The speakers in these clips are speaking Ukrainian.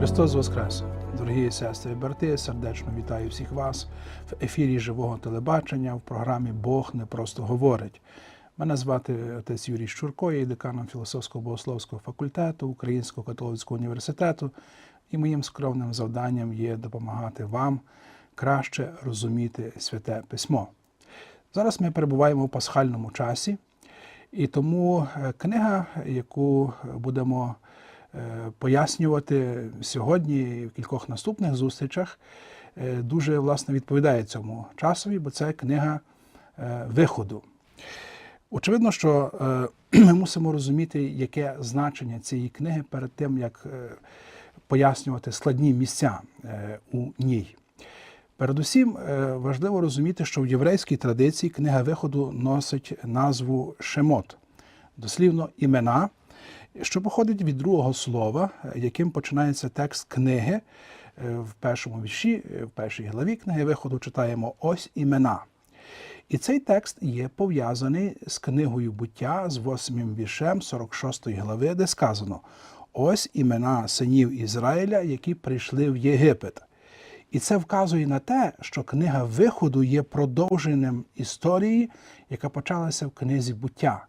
Христос Воскрес! Дорогі сестри і брати, сердечно вітаю всіх вас в ефірі живого телебачення в програмі Бог не просто говорить. Мене звати отець Юрій Щурко, я є деканом філософського богословського факультету Українського католицького університету, і моїм скромним завданням є допомагати вам краще розуміти святе письмо. Зараз ми перебуваємо в пасхальному часі, і тому е, книга, яку будемо е, пояснювати сьогодні і в кількох наступних зустрічах, е, дуже власне відповідає цьому часові, бо це книга виходу. Очевидно, що ми мусимо розуміти, яке значення цієї книги перед тим, як пояснювати складні місця у ній. Передусім, е, важливо розуміти, що в єврейській традиції книга виходу носить назву Шемот, дослівно імена, що походить від другого слова, е, яким починається текст книги. Е, В першому вірші, в першій главі книги виходу читаємо ось імена. І цей текст є пов'язаний з книгою буття з 8 віршем 46 глави, де сказано: ось імена синів Ізраїля, які прийшли в Єгипет. І це вказує на те, що книга виходу є продовженням історії, яка почалася в книзі буття.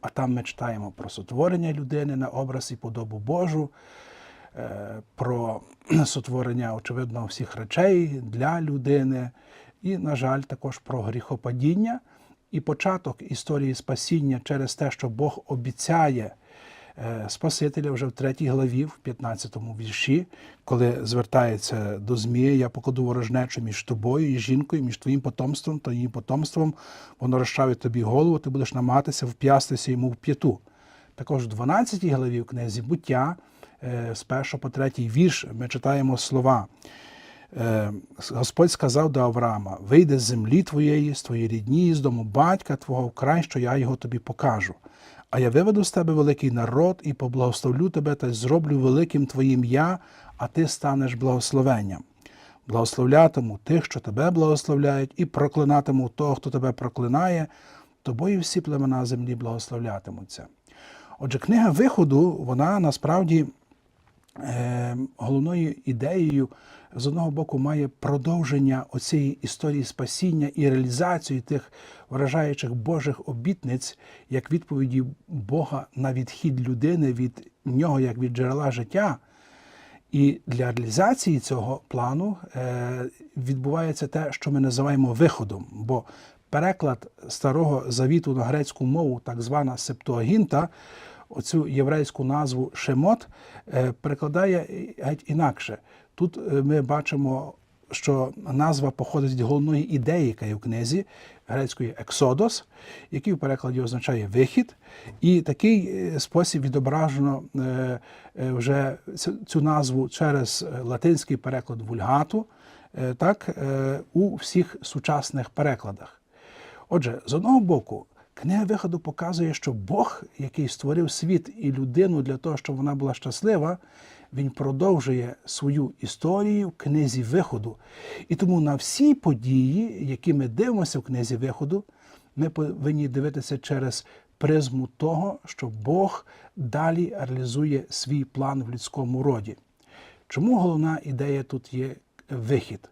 А там ми читаємо про сотворення людини на образ і подобу Божу, е, про сотворення, очевидно, всіх речей для людини, і, на жаль, також про гріхопадіння і початок історії спасіння через те, що Бог обіцяє Спасителя вже в третій главі, в 15-му вірші, коли звертається до Змія, я покладу ворожнечу між тобою і жінкою, між твоїм потомством та її потомством, воно розчавить тобі голову, ти будеш намагатися вп'ястися йому в п'яту. Також в 12 главі в книзі буття е, з 1 по 3 вірш ми читаємо слова. Е, Господь сказав до Авраама: вийди з землі твоєї, з твоєї рідні, з дому батька твого в край, що я його тобі покажу. А я виведу з тебе великий народ і поблагословлю тебе та зроблю великим твоїм я, а ти станеш благословенням. Благословлятиму тих, що тебе благословляють, і проклинатиму того, хто тебе проклинає, тобою всі племена землі благословлятимуться. Отже, книга виходу, вона насправді е, головною ідеєю з одного боку має продовження оцієї історії спасіння і реалізацію тих вражаючих Божих обітниць як відповіді Бога на відхід людини від нього, як від джерела життя. І для реалізації цього плану е, відбувається те, що ми називаємо виходом. Бо переклад старого завіту на грецьку мову, так звана септуагінта, оцю єврейську назву Шемот, е, перекладає геть інакше. Тут е, ми бачимо, що назва походить від головної ідеї, яка є в книзі грецької ексодос, який в перекладі означає вихід. І такий е, спосіб відображено е, вже цю- назву через латинський переклад вульгату, так, у всіх сучасних перекладах. Отже, з одного боку, книга виходу показує, що Бог, який створив світ і людину для того, щоб вона була щаслива, він продовжує свою історію в книзі виходу. І тому на всі події, які ми дивимося в книзі виходу, ми повинні дивитися через призму того, що Бог далі реалізує свій план в людському роді. Чому головна ідея тут є вихід?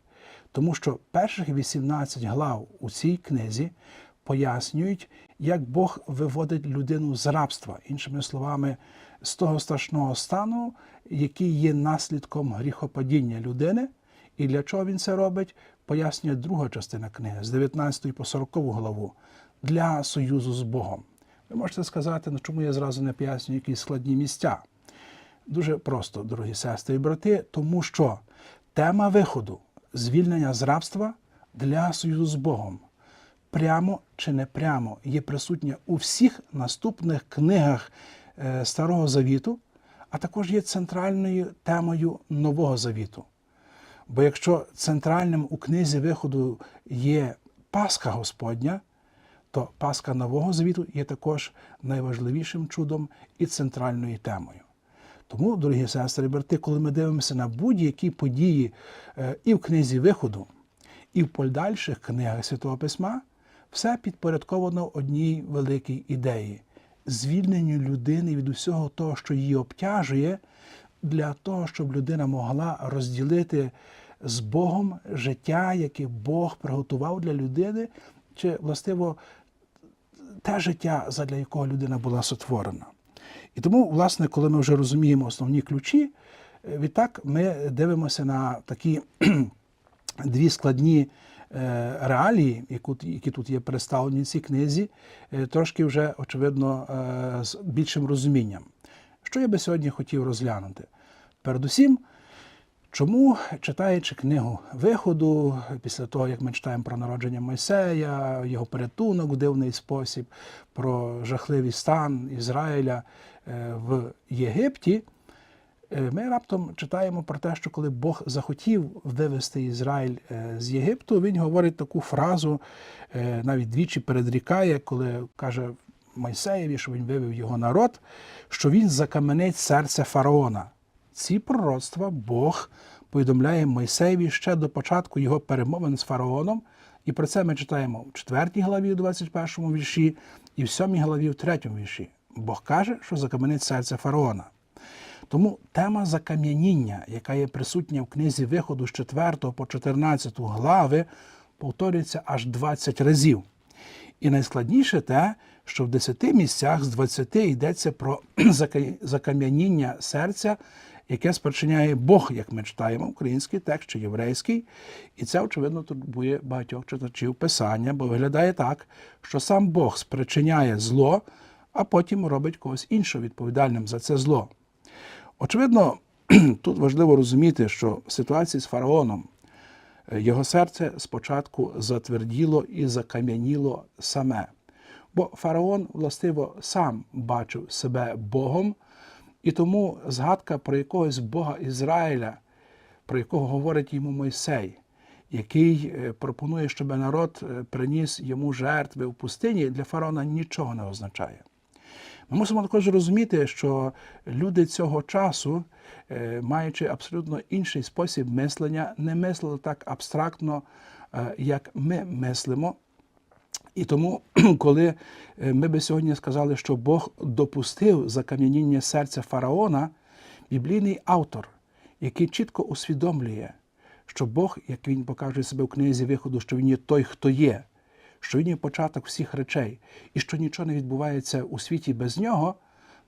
Тому що перших 18 глав у цій книзі пояснюють, як Бог виводить людину з рабства, іншими словами, з того страшного стану, який є наслідком гріхопадіння людини. І для чого він це робить, пояснює друга частина книги з 19 по 40 главу для союзу з Богом. Ви можете сказати, ну чому я зразу не пояснюю якісь складні місця? Дуже просто, дорогі сестри і брати, тому що тема виходу звільнення з рабства для союзу з Богом прямо чи не прямо є присутня у всіх наступних книгах Старого Завіту, а також є центральною темою Нового Завіту. Бо якщо центральним у книзі виходу є Пасха Господня, то Пасха Нового Завіту є також найважливішим чудом і центральною темою. Тому, дорогі сестри брати, коли ми дивимося на будь-які події е, і в книзі виходу, і в подальших книгах Святого Письма, все підпорядковано одній великій ідеї звільненню людини від усього того, що її обтяжує, для того, щоб людина могла розділити з Богом життя, яке Бог приготував для людини, чи властиво те життя, задля якого людина була сотворена. І тому, власне, коли ми вже розуміємо основні ключі, е, відтак ми дивимося на такі дві складні реалії, які тут є представлені в цій книзі, е, трошки вже, очевидно, е, з більшим розумінням. Що я би сьогодні хотів розглянути? Передусім, Чому, читаючи книгу виходу, після того, як ми читаємо про народження Мойсея, його порятунок в дивний спосіб, про жахливий стан Ізраїля е, в Єгипті, е, ми раптом читаємо про те, що коли Бог захотів вивести Ізраїль е, з Єгипту, він говорить таку фразу, е, навіть двічі передрікає, коли каже Мойсеєві, що він вивів його народ, що він закаменить серце фараона. Ці пророцтва Бог повідомляє Мойсеєві ще до початку його перемовин з фараоном. І про це ми читаємо в 4 главі, у 21 вірші, і в 7 главі, в 3 вірші. Бог каже, що закам'янить серце фараона. Тому тема закам'яніння, яка є присутня в книзі виходу з 4 по 14 глави, повторюється аж 20 разів. І найскладніше те, що в 10 місцях з 20 йдеться про закам'яніння серця, яке спричиняє Бог, як ми читаємо, український текст чи єврейський. І це, очевидно, турбує багатьох читачів писання, бо виглядає так, що сам Бог спричиняє зло, а потім робить когось іншого відповідальним за це зло. Очевидно, тут важливо розуміти, що в ситуації з фараоном е, його серце спочатку затверділо і закам'яніло саме. Бо фараон, властиво, сам бачив себе Богом, і тому згадка про якогось Бога Ізраїля, про якого говорить йому Мойсей, який е, пропонує, щоб народ е, приніс йому жертви в пустині, для фараона нічого не означає. Ми мусимо також розуміти, що люди цього часу, е, маючи абсолютно інший спосіб мислення, не мислили так абстрактно, е, як ми мислимо. І тому, коли е, ми би сьогодні сказали, що Бог допустив закам'яніння серця фараона, біблійний автор, який чітко усвідомлює, що Бог, як він покаже себе в книзі виходу, що він є той, хто є, що він є початок всіх речей, і що нічого не відбувається у світі без нього,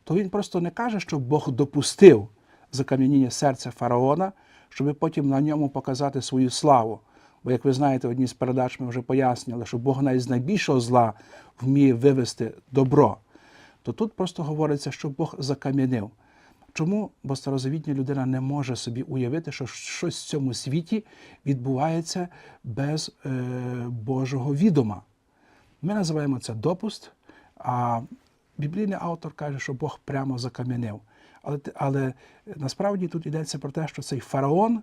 то він просто не каже, що Бог допустив закам'яніння серця фараона, щоб потім на ньому показати свою славу. Бо, як ви знаєте, в одній з передач ми вже пояснювали, що Бог навіть з найбільшого зла вміє вивести добро. То тут просто говориться, що Бог закам'янив. Чому? Бо старозавітня людина не може собі уявити, що щось в цьому світі відбувається без е, Божого відома. Ми називаємо це допуст, а біблійний автор каже, що Бог прямо закам'янив. Але, але насправді тут йдеться про те, що цей фараон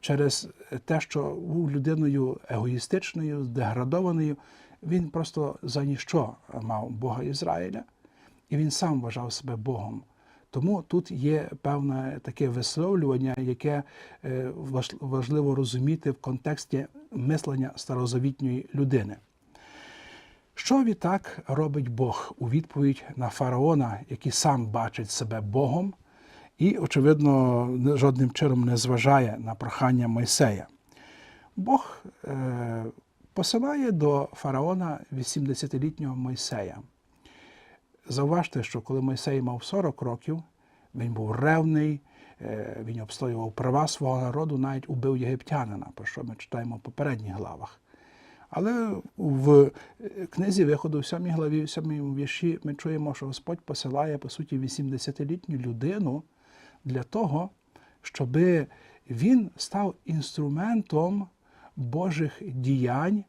через те, що був людиною егоїстичною, деградованою, він просто за ніщо мав Бога Ізраїля, і він сам вважав себе Богом. Тому тут є певне таке висловлювання, яке е, важливо розуміти в контексті мислення старозавітньої людини. Що відтак робить Бог у відповідь на фараона, який сам бачить себе Богом, і, очевидно, жодним чином не зважає на прохання Мойсея? Бог е, посилає до фараона 80-літнього Мойсея. Зауважте, що коли Мойсей мав 40 років, він був ревний, е, він обстоював права свого народу, навіть убив єгиптянина, про що ми читаємо в попередніх главах. Але в е, книзі виходу в 7 главі, в 7 вірші, ми чуємо, що Господь посилає, по суті, 80-літню людину для того, щоб він став інструментом Божих діянь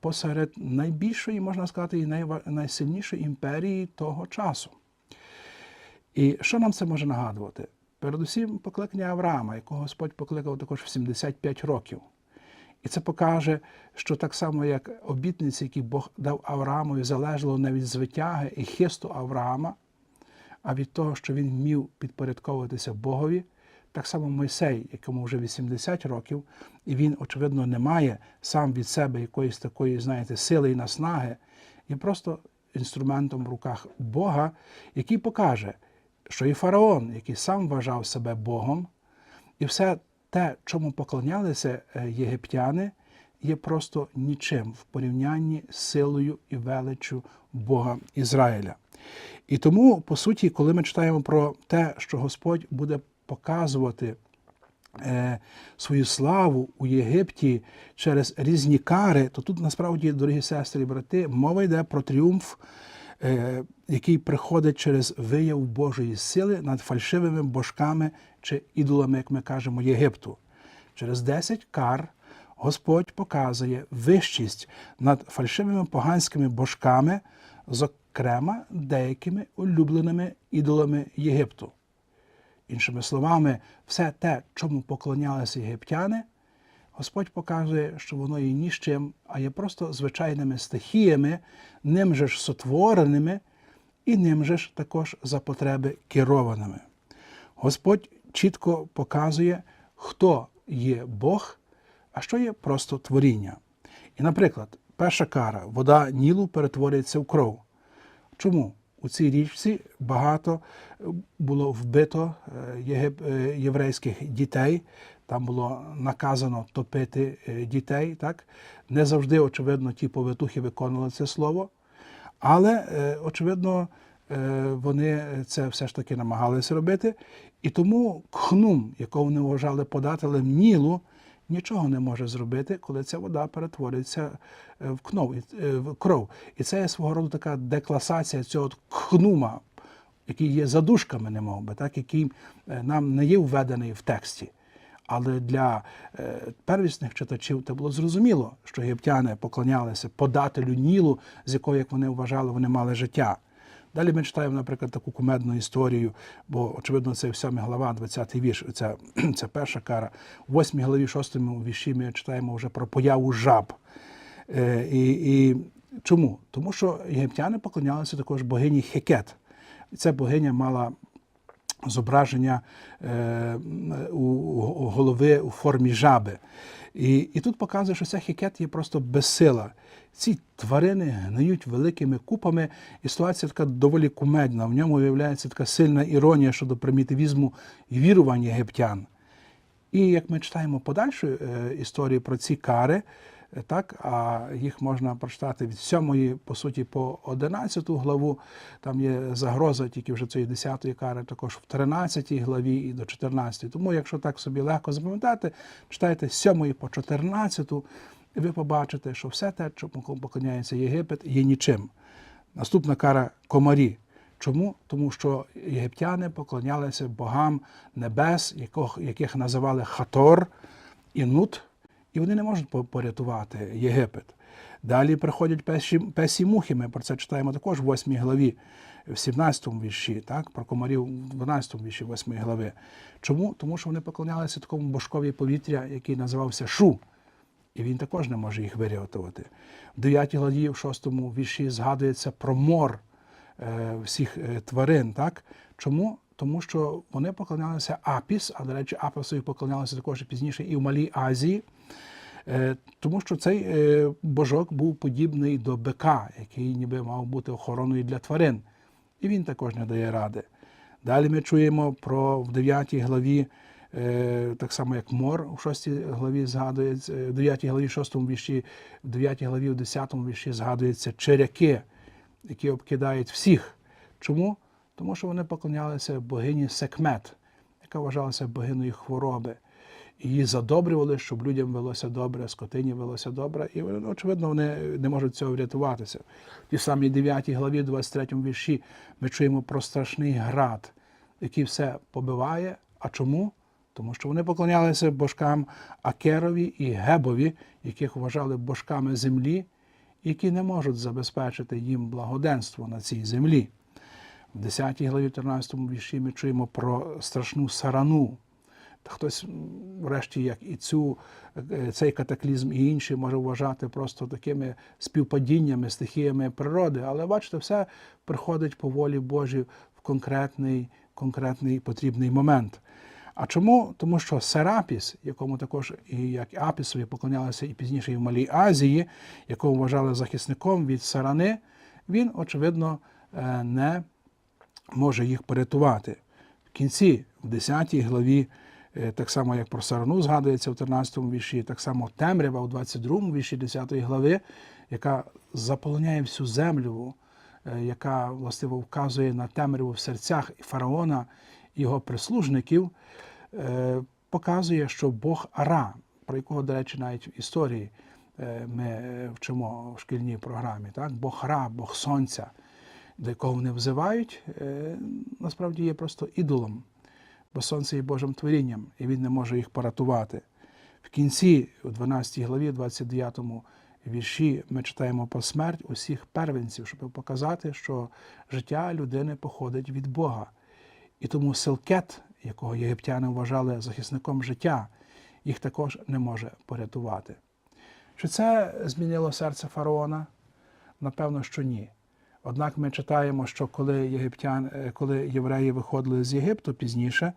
посеред найбільшої, можна сказати, і найсильнішої імперії того часу. І що нам це може нагадувати? Передусім, покликання Авраама, якого Господь покликав також в 75 років. І це покаже, що так само, як обітниці, які Бог дав Авраамові, залежало не від звитяги і хисту Авраама, а від того, що він вмів підпорядковуватися Богові, Так само Мойсей, якому вже 80 років, і він, очевидно, не має сам від себе якоїсь такої, знаєте, сили і наснаги, є просто інструментом в руках Бога, який покаже, що і фараон, який сам вважав себе Богом, і все те, чому поклонялися е, єгиптяни, є просто нічим в порівнянні з силою і величчю Бога Ізраїля. І тому, по суті, коли ми читаємо про те, що Господь буде показувати е, свою славу у Єгипті через різні кари, то тут насправді, дорогі сестри і брати, мова йде про тріумф, який приходить через вияв Божої сили над фальшивими божками чи ідолами, як ми кажемо, Єгипту. Через 10 кар Господь показує вищість над фальшивими поганськими божками, зокрема деякими улюбленими ідолами Єгипту. Іншими словами, все те, чому поклонялися єгиптяни, Господь показує, що воно є ні з чим, а є просто звичайними стихіями, ним же ж сотвореними і ним же ж також за потреби керованими. Господь чітко показує, хто є Бог, а що є просто творіння. І, наприклад, перша кара вода Нілу перетворюється в кров. Чому? У цій річці багато було вбито е, е, єврейських дітей. Там було наказано топити е, дітей. Так? Не завжди, очевидно, ті повитухи виконували це слово. Але, е, очевидно, е, вони це все ж таки намагалися робити. І тому кхнум, якого вони вважали подателем Нілу, нічого не може зробити, коли ця вода перетворюється е, в кнов, в кров. І це є свого роду така декласація цього кхнума, який є задушками, не мов би, так, який нам не є введений в тексті. Але для е, первісних читачів це було зрозуміло, що єгиптяни поклонялися подателю Нілу, з якого, як вони вважали, вони мали життя. Далі ми читаємо, наприклад, таку кумедну історію, бо, очевидно, це 7 глава, 20 вірш, це, це перша кара. В 8 главі, 6 вірші ми читаємо вже про появу жаб. Е, і, і чому? Тому що єгиптяни поклонялися також богині Хекет. Ця богиня мала зображення е, у, голови у формі жаби. І, і тут показує, що ця хікет є просто безсила. Ці тварини гниють великими купами, і ситуація така доволі кумедна. В ньому виявляється така сильна іронія щодо примітивізму і вірувань єгиптян. І як ми читаємо подальшу е, історію про ці кари, так, а їх можна прочитати від 7 по суті по 11 главу. Там є загроза тільки вже цієї 10 кари, також в 13 главі і до 14. Тому, якщо так собі легко запам'ятати, читайте з 7 по 14, і ви побачите, що все те, чому поклоняється Єгипет, є нічим. Наступна кара комарі. Чому? Тому що єгиптяни поклонялися богам небес, яких, яких називали Хатор і Нут, і вони не можуть порятувати Єгипет. Далі приходять песі, песі мухи. Ми про це читаємо також в 8 главі, в 17 вірші, так? про комарів в 12 вірші 8 глави. Чому? Тому що вони поклонялися такому божкові повітря, який називався Шу. І він також не може їх вирятувати. В 9 главі, в 6 вірші згадується про мор е, всіх е, тварин. Так? Чому? Тому що вони поклонялися Апіс, а до речі, Апісові поклонялися також пізніше і в Малій Азії. Е, Тому що цей е, божок був подібний до бика, який ніби мав бути охороною для тварин. І він також не дає ради. Далі ми чуємо про в 9 главі, е, так само як Мор у 6 главі згадується, в 9 главі, 6 вірші, в 9 главі, в 10 вірші згадуються черяки, які обкидають всіх. Чому? Тому що вони поклонялися богині Секмет, яка вважалася богиною хвороби. Її задобрювали, щоб людям велося добре, скотині велося добре, і очевидно, вони не можуть цього врятуватися. В тій самій 9 главі, 23 вірші, ми чуємо про страшний град, який все побиває. А чому? Тому що вони поклонялися божкам Акерові і Гебові, яких вважали божками землі, які не можуть забезпечити їм благоденство на цій землі. В 10 главі 13 вірші ми чуємо про страшну сарану. Та хтось, врешті, як і цю, е, цей катаклізм і інші може вважати просто такими співпадіннями, стихіями природи. Але бачите, все приходить по волі Божій в конкретний, конкретний потрібний момент. А чому? Тому що Серапіс, якому також і як Апісові поклонялися і пізніше і в Малій Азії, якого вважали захисником від сарани, він, очевидно, е, не може їх порятувати. В кінці, в 10 главі, е, так само як про сарану згадується в 13 вірші, так само темрява у 22 вірші 10 глави, яка заполоняє всю землю, е, яка властиво вказує на темряву в серцях фараона і його прислужників, е, показує, що Бог Ара, про якого, до речі, навіть в історії ми вчимо в шкільній програмі, так? Бог Ра, Бог Сонця, до якого вони взивають, е, насправді є просто ідолом, бо сонце є Божим творінням, і він не може їх поратувати. В кінці, у 12 главі, 29 вірші, ми читаємо про смерть усіх первенців, щоб показати, що життя людини походить від Бога. І тому Селкет, якого єгиптяни вважали захисником життя, їх також не може порятувати. Чи це змінило серце фараона? Напевно, що ні. Однак ми читаємо, що коли єгиптян, е, коли євреї виходили з Єгипту пізніше,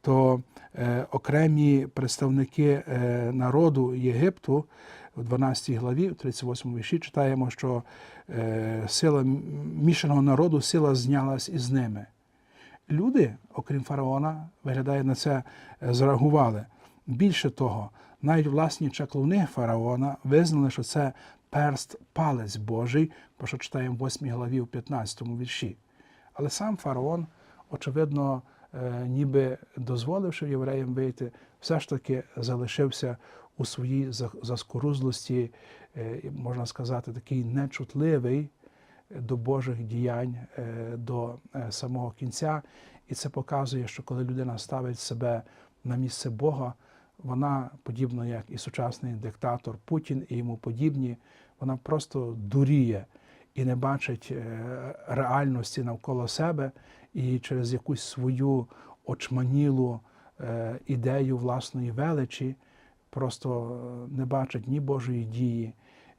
то е, окремі представники е, народу Єгипту у 12 главі, у 38 вірші, читаємо, що сила мішаного народу, сила знялась із ними. Люди, окрім фараона, виглядає на це зреагували. Більше того, навіть власні чаклуни фараона визнали, що це перст палець Божий, про що читаємо в 8 главі в 15 вірші. Але сам фараон, очевидно, е, ніби дозволивши євреям вийти, все ж таки залишився у своїй заскорузлості, е, можна сказати, такий нечутливий до Божих діянь, е, до самого кінця. І це показує, що коли людина ставить себе на місце Бога, вона, подібно як і сучасний диктатор Путін і йому подібні, вона просто дуріє і не бачить е, реальності навколо себе, і через якусь свою очманілу е, ідею власної величі просто е, не бачить ні Божої дії,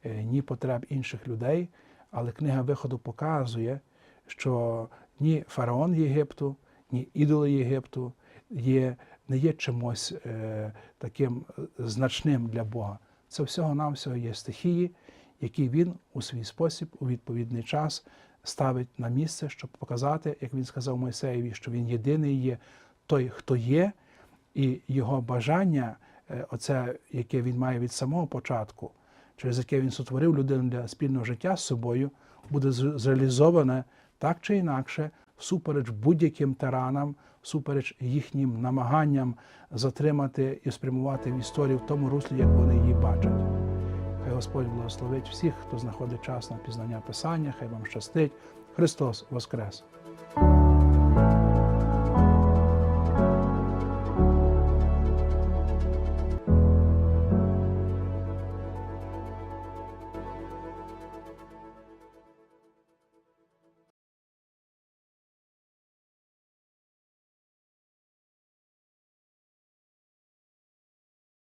ні потреб інших людей. Але книга виходу показує, що ні фараон Єгипту, ні ідоли Єгипту є, не є чимось е, таким значним для Бога. Це всього-навсього є стихії, які він у свій спосіб, у відповідний час ставить на місце, щоб показати, як він сказав Мойсеєві, що він єдиний є той, хто є, і його бажання, е, оце, яке він має від самого початку, через яке він сотворив людину для спільного життя з собою, буде зреалізоване так чи інакше, всупереч будь-яким тиранам, всупереч їхнім намаганням затримати і спрямувати в історію в тому руслі, як вони її бачать. Господь благословить всіх, хто знаходить час на пізнання Писання, хай вам щастить. Христос Воскрес!